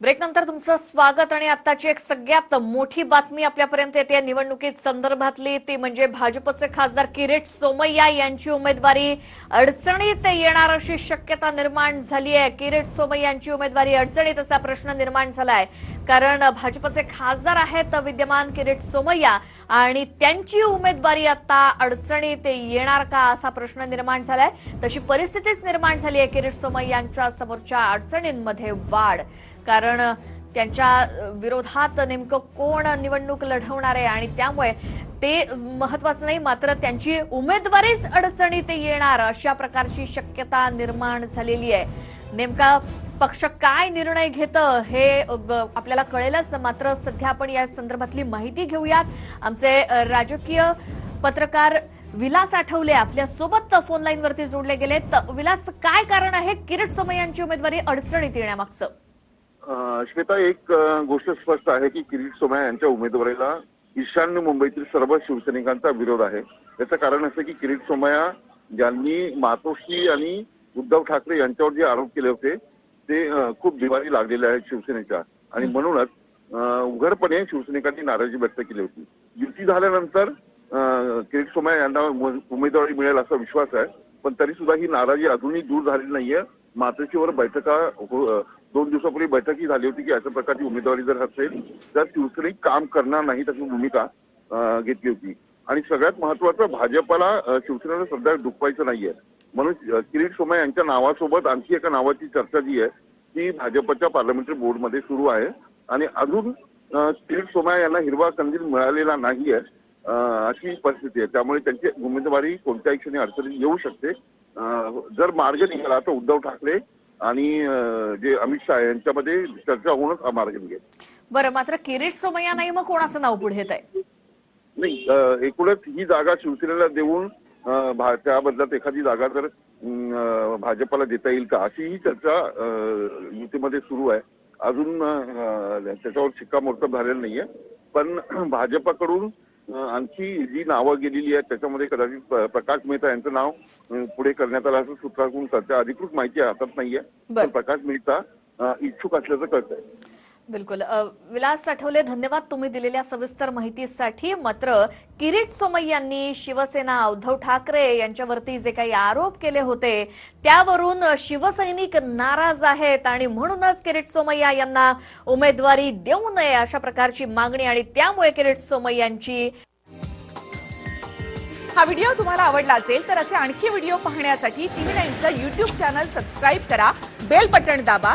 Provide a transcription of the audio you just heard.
Break नंतर तुमचं स्वागत आणि आताची एक सगळ्यात मोठी बातमी आपल्यापर्यंत येते. निवडणुकीत संदर्भातली ती म्हणजे भाजपचे खासदार किरीट सोमय्या यांची उमेदवारी अडचणीत येणार अशी शक्यता निर्माण झाली आहे किरीट सोमय्या यांची उमेदवारी अडचणीत असा प्रश्न निर्माण झालाय. कारण भाजपचे खासदार आहेत विद्यमान किरीट सोमय्या आणि त्यांची उमेदवारी आता अडचणीत येणार का असा प्रश्न निर्माण झालाय. तशी परिस्थितीच निर्माण झाली आहे किरीट सोमय्यांच्या समोरच्या अडचणींमध्ये वाढ. कारण त्यांच्या विरोधात नेमकं कोण निवडणूक लढवणार आहे आणि त्यामुळे ते महत्वाचं नाही मात्र त्यांची उमेदवारीच अडचणीत येणार अशा प्रकारची शक्यता निर्माण झालेली आहे. नेमका पक्ष काय निर्णय घेतं हे आपल्याला कळेलच. मात्र सध्या आपण या संदर्भातली माहिती घेऊयात. आमचे राजकीय पत्रकार विलास आठवले आपल्यासोबत फोन लाईन वरती जोडले गेले तर विलास काय कारण आहे? किरीट सोमय यांची उमेदवारी अडचणीत येण्यामागचं. श्वेता एक गोष्ट स्पष्ट आहे की किरीट सोमय्या यांच्या उमेदवारीला ईशान्य मुंबईतील सर्व शिवसैनिकांचा विरोध आहे. याचं कारण असं की किरीट सोमय्या ज्यांनी मातोश्री आणि उद्धव ठाकरे यांच्यावर जे आरोप केले होते ते खूप दिवाळी लागलेले आहेत शिवसेनेच्या. आणि म्हणूनच उघडपणे शिवसैनिकांनी नाराजी व्यक्त केली होती. युती झाल्यानंतर किरीट सोमय्या यांना उमेदवारी मिळेल असा विश्वास आहे. पण तरी सुद्धा ही नाराजी अजूनही दूर झालेली नाहीये. मातोश्रीवर बैठका हो- दोन दिवसापूर्वी बैठकही झाली होती की अशा प्रकारची उमेदवारी जर असेल तर शिवसेने काम करणार नाही तशी भूमिका घेतली होती. आणि सगळ्यात महत्वाचं भाजपला शिवसेनेला सध्या दुखवायचं नाहीये. म्हणून किरीट सोमय यांच्या नावासोबत आणखी एका नावाची चर्चा जी आहे ती भाजपच्या पार्लमेंटरी बोर्डमध्ये सुरू आहे. आणि अजून किरीट सोमय यांना हिरवा कंदील मिळालेला नाहीये अशी परिस्थिती आहे. त्यामुळे त्यांची उमेदवारी कोणत्याही क्षणी अडचणीत येऊ शकते. जर मार्ग निघाला तर उद्धव ठाकरे आणि जे अमित शहा यांच्यामध्ये चर्चा होऊनच मार्ग निघेल. बरं मात्र किरीट सोमय्या नाही मग कोणाचं नाव पुढे येत आहे नाही एकूणच ही जागा शिवसेनेला देऊन अं, भा- त्या बदल्यात एखादी जागा जर भाजपला देता येईल का? अशी ही चर्चा युतीमध्ये सुरू आहे. अजून त्याच्यावर शिक्कामोर्तब झालेलं नाहीये. पण भाजपकडून आणखी जी नावं गेलेली आहेत त्याच्यामध्ये कदाचित प्रकाश मेहता यांचं नाव पुढे करण्यात आलं असं सूत्राकडून सध्या अधिकृत माहिती हातात नाहीये. पण प्रकाश मेहता इच्छुक असल्याचं कळतंय बिलकुल. विलास साठवले धन्यवाद तुम्ही दिलेल्या सविस्तर माहितीसाठी. मात्र किरीट सोमय्यांनी शिवसेना उद्धव ठाकरे यांच्यावरती जे काही आरोप केले होते त्यावरून शिवसैनिक नाराज आहेत आणि म्हणूनच किरीट सोमय्या यांना उमेदवारी देऊ नये अशा प्रकारची मागणी आणि त्यामुळे किरीट सोमय्यांची हा व्हिडिओ तुम्हाला आवडला असेल तर असे आणखी व्हिडिओ पाहण्यासाठी टीव्ही नाईनचं युट्यूब चॅनल सबस्क्राईब करा बेल बटन दाबा